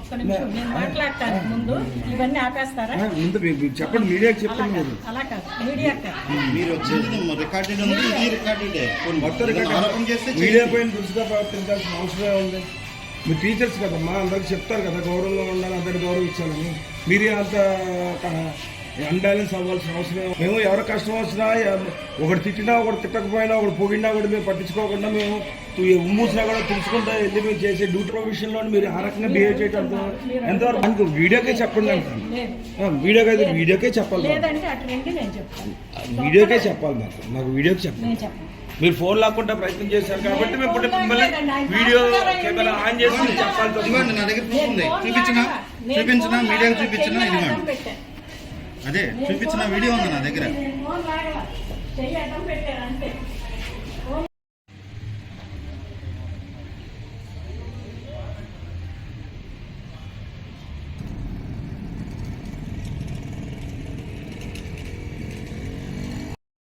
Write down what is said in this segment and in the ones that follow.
ఒక్క నిమిషం నేను మాట్లాడతాను ముందు. ఇవన్నీ ఆపేస్తారా? ఆ, ముందు మీ- మీరు చెప్పండి మీడియాకి మీరు. అలా కాదు. మీడియా కాదు. మీరు వచ్చేది రికార్డెడ్ ఉంది ఇది రికార్డెడే మొత్తం చేస్తే మీడియా పైన దృష్టిగా ప్రవర్తించాల్సిన అవసరం ఉంది మీరు టీచర్స్ కదమ్మా అందరికి చెప్తారు కదా గౌరవంగా ఉండాలి అందరికి గౌరవించాలని. మీరే అంత అన్బ్యాలెన్స్ అవ్వాల్సిన అవసరం మేము ఎవరు కష్టం వచ్చినా ఒకటి తిట్టినా ఒకటి తిట్టకపోయినా ఒకటి పొగిడినా కూడా మేము పట్టించుకోకుండా మేము ఉమ్మూసినా కూడా తుడుచుకుంటా వెళ్ళి మేము చేసే డ్యూటీ ప్రొఫెషన్లో మీరు ఆ రకంగా బిహేవ్ చేయటం ఎంత- ఎంతవరకు అందుకు వీడియోకే చెప్పండి అంటాను లేదు. ఆ, వీడియోకి అయితే వీడియోకే చెప్పాలి మాకు. లేదంటే అటు రండి నేను చెప్తాను. వీడియోకే చెప్పాలి నాకు నాకు వీడియోకి చెప్పాలి. చెప్పను. మీరు ఫోన్ లాక్కుంటే ప్రయత్నం చేశారు కాబట్టి మేము మిమ్మల్ని వీడియో కెమెరా ఆన్ చేసి. ఇదిగోండి నా దగ్గర చూపించిన చూపించిన మీడియాకి చూపించిన ఇదిగోండి. అదే చూపించిన వీడియో ఉంది నా దగ్గర.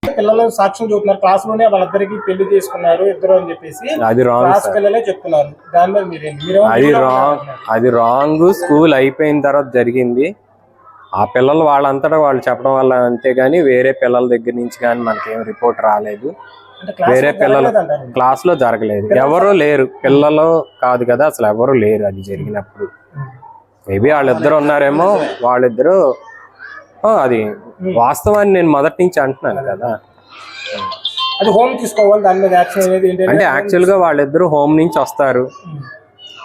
పిల్లలు సాక్ష్యం చూపుతున్నారు క్లాస్లోనే వాళ్ళిద్దరికి పెళ్ళి చేసుకున్నారు ఇద్దరు అని చెప్పేసి అది రాంగ్ పిల్లలే చెప్తున్నారు. దాని మీద మీరు అది రాంగ్ అది రాంగ్ స్కూల్ అయిపోయిన తర్వాత జరిగింది. ఆ పిల్లలు వాళ్ళంతటా వాళ్ళు చెప్పడం వల్ల అంతేగాని వేరే పిల్లల దగ్గర నుంచి కానీ మనకేం రిపోర్ట్ రాలేదు. వేరే పిల్లలు క్లాస్లో జరగలేదు. ఎవరు లేరు. పిల్లలు కాదు కదా అసలు ఎవరు లేరు అది జరిగినప్పుడు. మేబీ వాళ్ళిద్దరు ఉన్నారేమో వాళ్ళిద్దరు అది వాస్తవాన్ని నేను మొదటి నుంచి అంటున్నాను కదా. అది హోమ్ తీసుకోవాలి దాని మీద యాక్షన్ అనేది ఏంటంటే అంటే యాక్చువల్గా వాళ్ళిద్దరు హోమ్ నుంచి వస్తారు.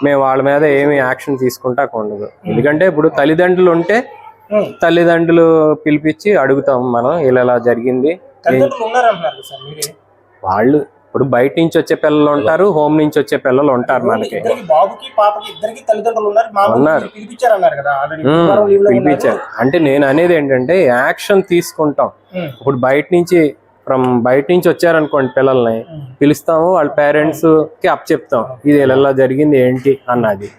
మేము వాళ్ళ మీద ఏమి యాక్షన్ తీసుకుంటా ఉండదు ఎందుకంటే ఇప్పుడు తల్లిదండ్రులు ఉంటే. తల్లిదండ్రులు పిలిపించి అడుగుతాం మనం ఇలా ఇలా జరిగింది. వాళ్ళు ఇప్పుడు బయట నుంచి వచ్చే పిల్లలు ఉంటారు హోమ్ నుంచి వచ్చే పిల్లలు ఉంటారు మనకి. బాబుకి పాపకి ఇద్దరికి తల్లిదండ్రులు ఉన్నారు. పిలిపించారు. అంటే నేను అనేది ఏంటంటే యాక్షన్ తీసుకుంటాం. ఇప్పుడు బయట నుంచి ఫ్రమ్ బయట నుంచి వచ్చారనుకోండి పిల్లల్ని పిలుస్తాము వాళ్ళ పేరెంట్స్కి అప్ చెప్తాం ఇది ఇలా జరిగింది ఏంటి అన్నది.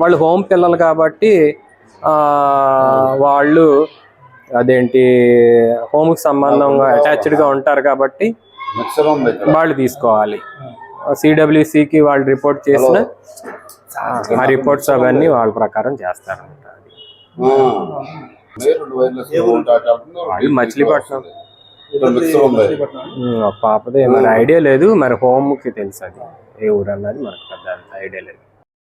వాళ్ళు హోమ్ పిల్లలు కాబట్టి వాళ్ళు అదేంటి home కి సంబంధంగా అటాచ్డ్గా ఉంటారు కాబట్టి వాళ్ళు తీసుకోవాలి. సిడబ్ల్యూసికి వాళ్ళు రిపోర్ట్ చేసిన ఆ రిపోర్ట్స్ అవన్నీ వాళ్ళ ప్రకారం చేస్తారంట వాళ్ళు మచిలీపట్నం. ఉమ్, ఒక పాపది ఏమైనా ఐడియా లేదు. మరి home కి తెలుసు అది. ఏ ఊరు అన్నది మనకు పెద్ద ఐడియా లేదు.